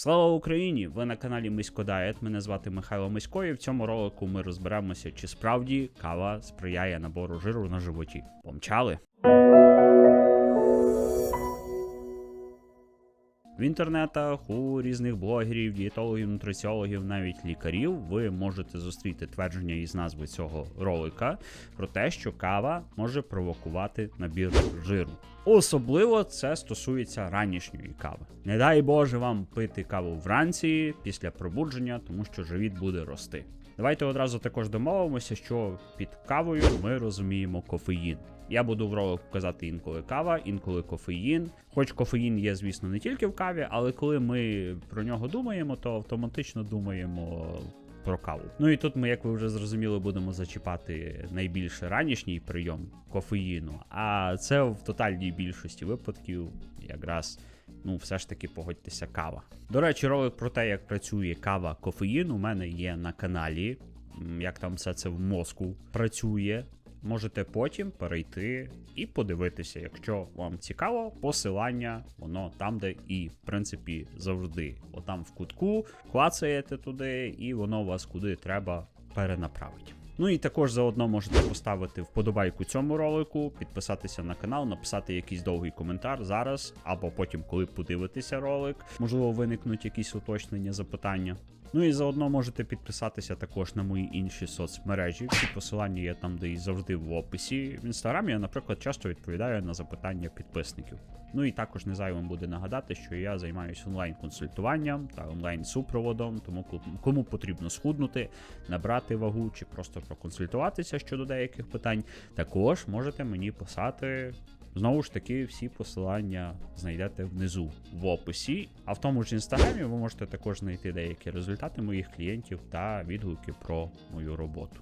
Слава Україні! Ви на каналі Мисько Дает. Мене звати Михайло Мисько, і в цьому ролику ми розберемося, чи справді кава сприяє набору жиру на животі. Помчали! В інтернетах у різних блогерів, дієтологів, нутриціологів, навіть лікарів ви можете зустріти твердження із назви цього ролика про те, що кава може провокувати набір жиру. Особливо це стосується ранішньої кави. Не дай Боже вам пити каву вранці після пробудження, тому що живіт буде рости. Давайте одразу також домовимося, що під кавою ми розуміємо кофеїн. Я буду в ролику казати інколи кава, інколи кофеїн. Хоч кофеїн є, звісно, не тільки в каві, але коли ми про нього думаємо, то автоматично думаємо про каву. Ну і тут ми, як ви вже зрозуміли, будемо зачіпати найбільше ранішній прийом кофеїну, а це в тотальній більшості випадків якраз. Ну, все ж таки погодьтеся, кава. До речі, ролик про те, як працює кава кофеїн, у мене є на каналі. Як там все це в мозку працює. Можете потім перейти і подивитися, якщо вам цікаво, посилання, воно там, де і, в принципі, завжди. Отам в кутку клацаєте туди, і воно вас куди треба перенаправить. Ну і також заодно можете поставити вподобайку цьому ролику, підписатися на канал, написати якийсь довгий коментар зараз, або потім, коли подивитеся ролик, можливо, виникнуть якісь уточнення, запитання. Ну і заодно можете підписатися також на мої інші соцмережі. Всі посилання є там, де і завжди в описі. В інстаграмі я, наприклад, часто відповідаю на запитання підписників. Ну і також не зайвим буде нагадати, що я займаюся онлайн-консультуванням та онлайн-супроводом, тому кому потрібно схуднути, набрати вагу чи просто проконсультуватися щодо деяких питань, також можете мені писати. Знову ж таки, всі посилання знайдете внизу в описі. А в тому ж інстаграмі ви можете також знайти деякі результати моїх клієнтів та відгуки про мою роботу.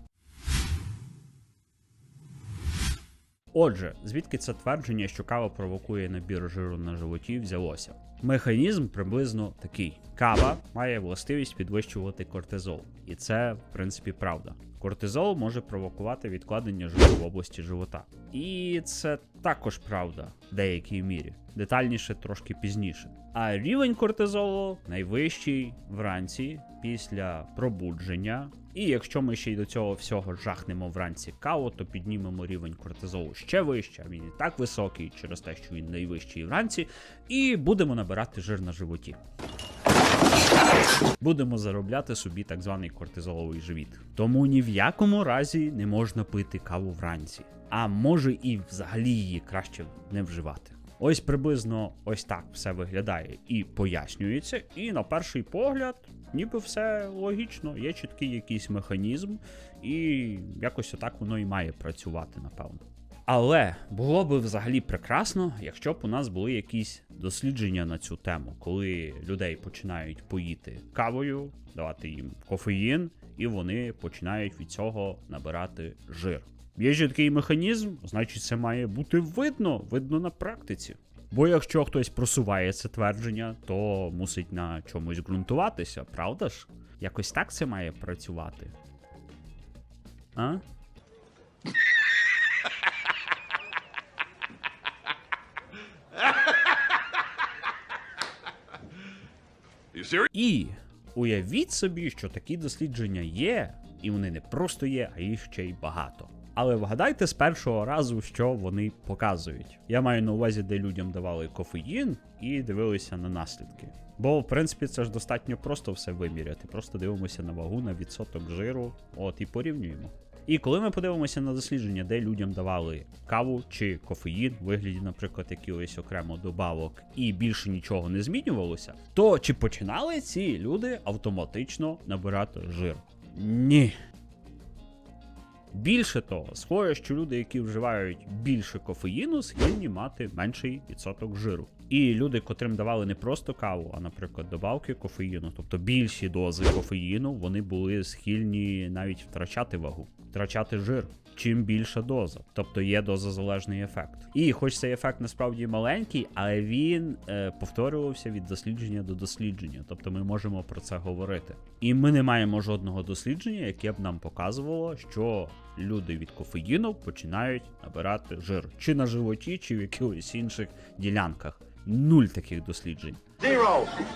Отже, звідки це твердження, що кава провокує набір жиру на животі, взялося? Механізм приблизно такий: кава має властивість підвищувати кортизол, і це в принципі правда. Кортизол може провокувати відкладення жиру в області живота. І це також правда в деякій мірі. Детальніше трошки пізніше. А рівень кортизолу найвищий вранці після пробудження. І якщо ми ще й до цього всього жахнемо вранці каву, то піднімемо рівень кортизолу ще вище, він і так високий через те, що він найвищий вранці, і будемо набирати жир на животі. Будемо заробляти собі так званий кортизоловий живіт. Тому ні в якому разі не можна пити каву вранці. А може і взагалі її краще не вживати. Ось приблизно ось так все виглядає і пояснюється. І на перший погляд, ніби все логічно, є чіткий якийсь механізм, і якось отак воно і має працювати, напевно. Але було би взагалі прекрасно, якщо б у нас були якісь дослідження на цю тему, коли людей починають поїти кавою, давати їм кофеїн, і вони починають від цього набирати жир. Є ж такий механізм, значить, це має бути видно, видно на практиці. Бо якщо хтось просуває це твердження, то мусить на чомусь ґрунтуватися, правда ж? Якось так це має працювати. А? І уявіть собі, що такі дослідження є, і вони не просто є, а їх ще й багато. Але вгадайте з першого разу, що вони показують. Я маю на увазі, де людям давали кофеїн і дивилися на наслідки. Бо, в принципі, це ж достатньо просто все виміряти. Просто дивимося на вагу, на відсоток жиру, от і порівнюємо. І коли ми подивимося на дослідження, де людям давали каву чи кофеїн, в вигляді, наприклад, якихось окремо добавок, і більше нічого не змінювалося, то чи починали ці люди автоматично набирати жир? Ні. Більше того, схоже, що люди, які вживають більше кофеїну, схильні мати менший відсоток жиру. І люди, котрим давали не просто каву, а, наприклад, добавки кофеїну, тобто більші дози кофеїну, вони були схильні навіть втрачати вагу, втрачати жир. Чим більша доза, тобто є дозозалежний ефект. І хоч цей ефект насправді маленький, але він е, повторювався від дослідження до дослідження, тобто ми можемо про це говорити. І ми не маємо жодного дослідження, яке б нам показувало, що люди від кофеїну починають набирати жир, чи на животі, чи в якихось інших ділянках. Нуль таких досліджень.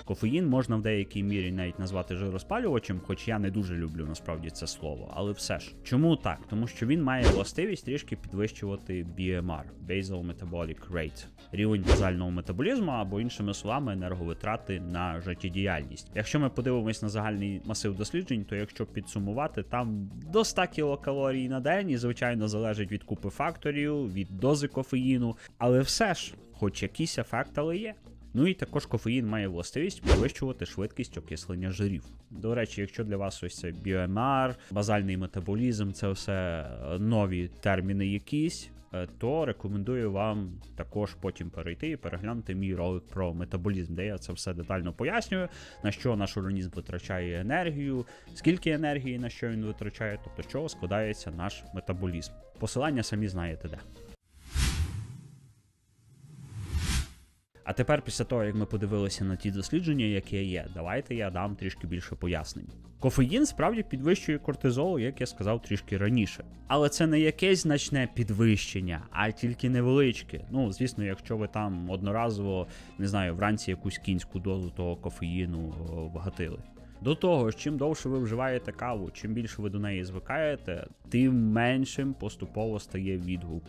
Кофеїн можна в деякій мірі навіть назвати жироспалювачем, хоч я не дуже люблю насправді це слово. Але все ж, чому так? Тому що він має властивість трішки підвищувати BMR Basal Metabolic Rate, рівень базального метаболізму, або іншими словами, енерговитрати на життєдіяльність. Якщо ми подивимось на загальний масив досліджень, то якщо підсумувати, там до 100 кілокалорій на день, і звичайно залежить від купи факторів, від дози кофеїну, але все ж, хоч якийсь ефект, але є. Ну і також кофеїн має властивість підвищувати швидкість окислення жирів. До речі, якщо для вас ось це біомар, базальний метаболізм, це все е, нові терміни якісь. е, То рекомендую вам також потім перейти і переглянути мій ролик про метаболізм, де я це все детально пояснюю, на що наш організм витрачає енергію, скільки енергії на що він витрачає, тобто з чого складається наш метаболізм. Посилання самі знаєте де. А тепер, після того, як ми подивилися на ті дослідження, які є, давайте я дам трішки більше пояснень. Кофеїн справді підвищує кортизол, як я сказав трішки раніше. Але це не якесь значне підвищення, а тільки невеличке. Ну, звісно, якщо ви там одноразово, не знаю, вранці якусь кінську дозу того кофеїну вгатили. До того ж, чим довше ви вживаєте каву, чим більше ви до неї звикаєте, тим меншим поступово стає відгук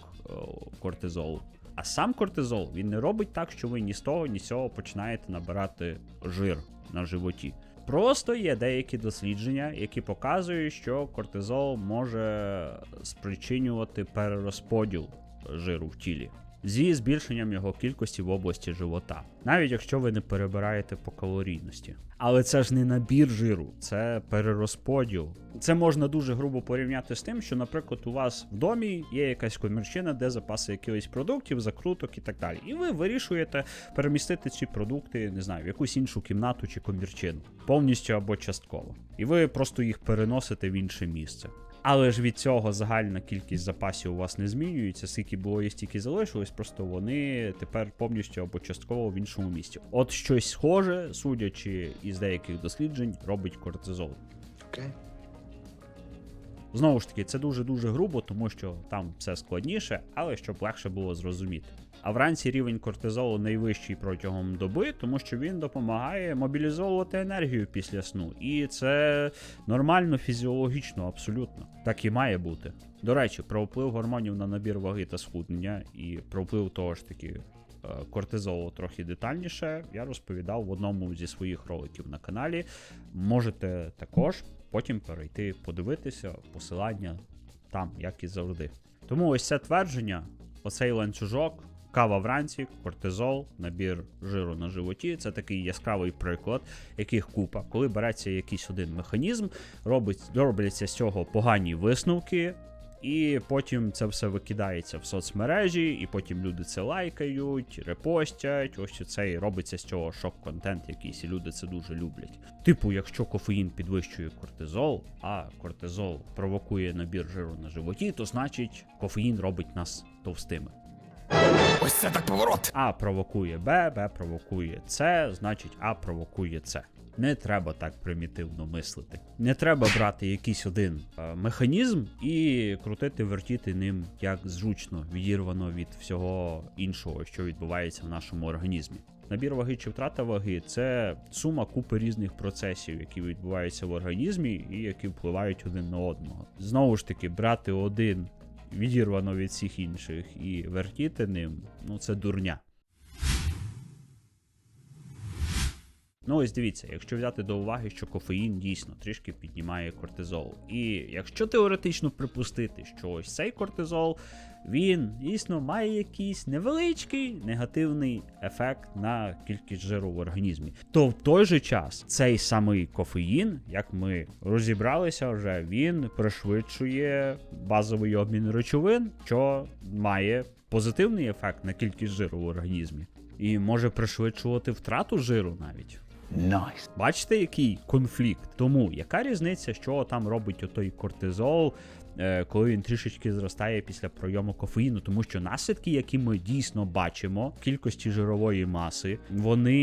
кортизолу. А сам кортизол він не робить так, що ви ні з того, ні з цього починаєте набирати жир на животі. Просто є деякі дослідження, які показують, що кортизол може спричинювати перерозподіл жиру в тілі зі збільшенням його кількості в області живота, навіть якщо ви не перебираєте по калорійності. Але це ж не набір жиру, це перерозподіл. Це можна дуже грубо порівняти з тим, що, наприклад, у вас в домі є якась комірчина, де запаси якихось продуктів, закруток і так далі. І ви вирішуєте перемістити ці продукти, не знаю, в якусь іншу кімнату чи комірчину, повністю або частково. І ви просто їх переносите в інше місце. Але ж від цього загальна кількість запасів у вас не змінюється, скільки було і стільки залишилось, просто вони тепер повністю або частково в іншому місці. От щось схоже, судячи із деяких досліджень, робить кортизол. Okay. Знову ж таки, це дуже-дуже грубо, тому що там все складніше, але щоб легше було зрозуміти. А вранці рівень кортизолу найвищий протягом доби, тому що він допомагає мобілізовувати енергію після сну. І це нормально, фізіологічно, абсолютно. Так і має бути. До речі, про вплив гормонів на набір ваги та схуднення і про вплив того ж таки е, кортизолу трохи детальніше я розповідав в одному зі своїх роликів на каналі. Можете також потім перейти подивитися посилання там, як і завжди. Тому ось це твердження, оцей ланцюжок, кава вранці, кортизол, набір жиру на животі це такий яскравий приклад, яких купа. Коли береться якийсь один механізм, робить, робляться з цього погані висновки. І потім це все викидається в соцмережі, і потім люди це лайкають, репостять. Ось це і робиться з цього шок-контент якийсь, і люди це дуже люблять. Типу, якщо кофеїн підвищує кортизол, а кортизол провокує набір жиру на животі, то значить кофеїн робить нас товстими. Ось це так поворот. А провокує Б, Б провокує С, значить А провокує С. Не треба так примітивно мислити. Не треба брати якийсь один е, механізм і крутити, вертіти ним як зручно, відірвано від всього іншого, що відбувається в нашому організмі. Набір ваги чи втрата ваги це сума купи різних процесів, які відбуваються в організмі і які впливають один на одного. Знову ж таки, брати один відірвано від всіх інших і вертіти ним, ну це дурня. Ну, ось дивіться, якщо взяти до уваги, що кофеїн дійсно трішки піднімає кортизол. І якщо теоретично припустити, що ось цей кортизол, він дійсно має якийсь невеличкий негативний ефект на кількість жиру в організмі, то в той же час цей самий кофеїн, як ми розібралися вже, він пришвидшує базовий обмін речовин, що має позитивний ефект на кількість жиру в організмі. І може пришвидшувати втрату жиру навіть. Nice. Бачите, який конфлікт? Тому яка різниця, що там робить отой кортизол, коли він трішечки зростає після прийому кофеїну? Тому що наслідки, які ми дійсно бачимо, кількості жирової маси, вони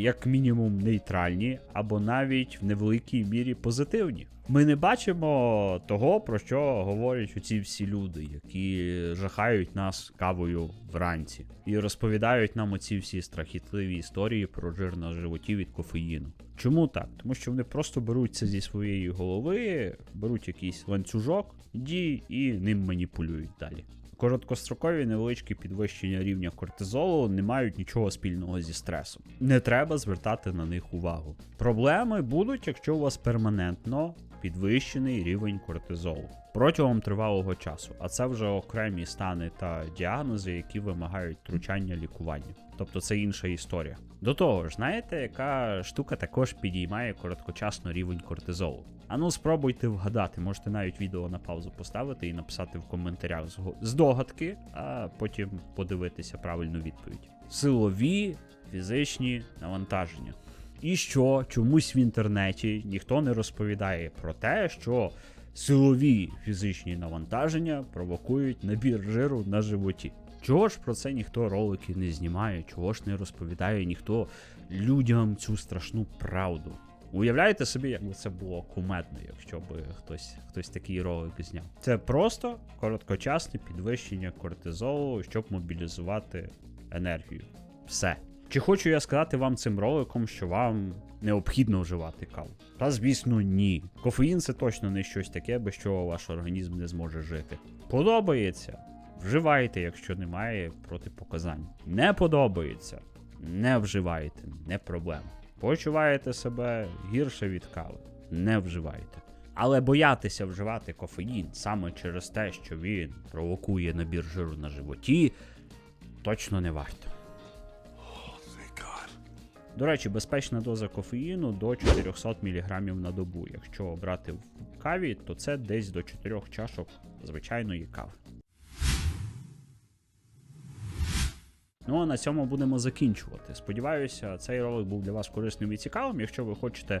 як мінімум нейтральні або навіть в невеликій мірі позитивні. Ми не бачимо того, про що говорять оці всі люди, які жахають нас кавою вранці і розповідають нам оці всі страхітливі історії про жир на животі від кофеїну. Чому так? Тому що вони просто беруть це зі своєї голови, беруть якийсь ланцюжок дій і ним маніпулюють далі. Короткострокові невеличкі підвищення рівня кортизолу не мають нічого спільного зі стресом. Не треба звертати на них увагу. Проблеми будуть, якщо у вас перманентно підвищений рівень кортизолу протягом тривалого часу, а це вже окремі стани та діагнози, які вимагають втручання лікування. Тобто це інша історія. До того ж, знаєте, яка штука також підіймає короткочасно рівень кортизолу. Ану, спробуйте вгадати, можете навіть відео на паузу поставити і написати в коментарях здогадки, а потім подивитися правильну відповідь. Силові фізичні навантаження. І що чомусь в інтернеті ніхто не розповідає про те, що силові фізичні навантаження провокують набір жиру на животі. Чого ж про це ніхто ролики не знімає, чого ж не розповідає ніхто людям цю страшну правду. Уявляєте собі, як би це було кумедно, якщо б хтось, хтось такий ролик зняв. Це просто короткочасне підвищення кортизолу, щоб мобілізувати енергію. Все. Чи хочу я сказати вам цим роликом, що вам необхідно вживати каву? Та звісно, ні. Кофеїн це точно не щось таке, без чого ваш організм не зможе жити. Подобається? Вживайте, якщо немає протипоказань. Не подобається, не вживайте, не проблема. Почуваєте себе гірше від кави, не вживайте. Але боятися вживати кофеїн саме через те, що він провокує набір жиру на животі, точно не варто. До речі, безпечна доза кофеїну до 400 мг на добу. Якщо брати в каві, то це десь до 4 чашок звичайної кави. Ну а на цьому будемо закінчувати. Сподіваюся, цей ролик був для вас корисним і цікавим. Якщо ви хочете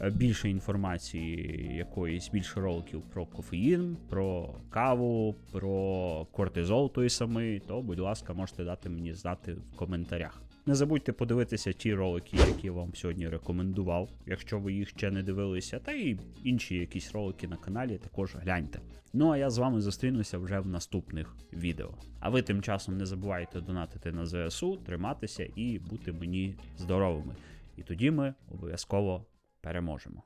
більше інформації, якоїсь більше роликів про кофеїн, про каву, про кортизол той самий, то будь ласка, можете дати мені знати в коментарях. Не забудьте подивитися ті ролики, які я вам сьогодні рекомендував, якщо ви їх ще не дивилися, та й інші якісь ролики на каналі також гляньте. Ну а я з вами зустрінуся вже в наступних відео. А ви тим часом не забувайте донатити на ЗСУ, триматися і бути мені здоровими. І тоді ми обов'язково переможемо.